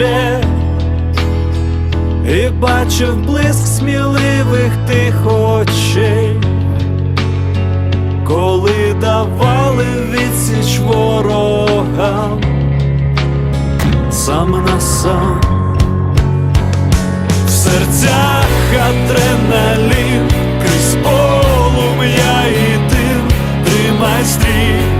плече і бачив блиск сміливих тих очей, коли давали відсіч ворогам сам на сам. В серцях адреналін, крізь полум'я і дим, тримай стрій